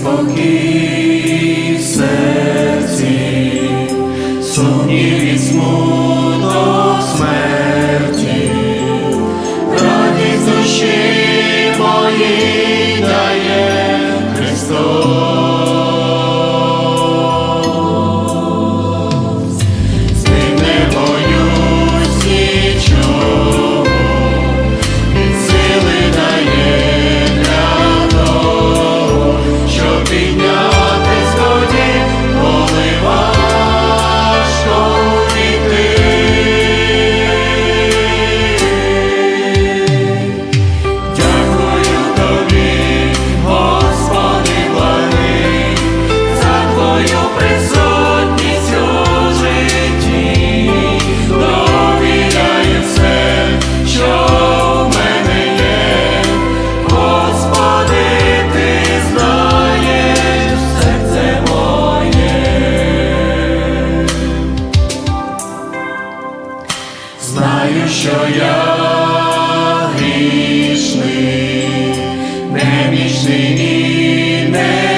спокій серці, сумнів і смуток смерті, радість душі. знаю, що я грішний, немічний і не.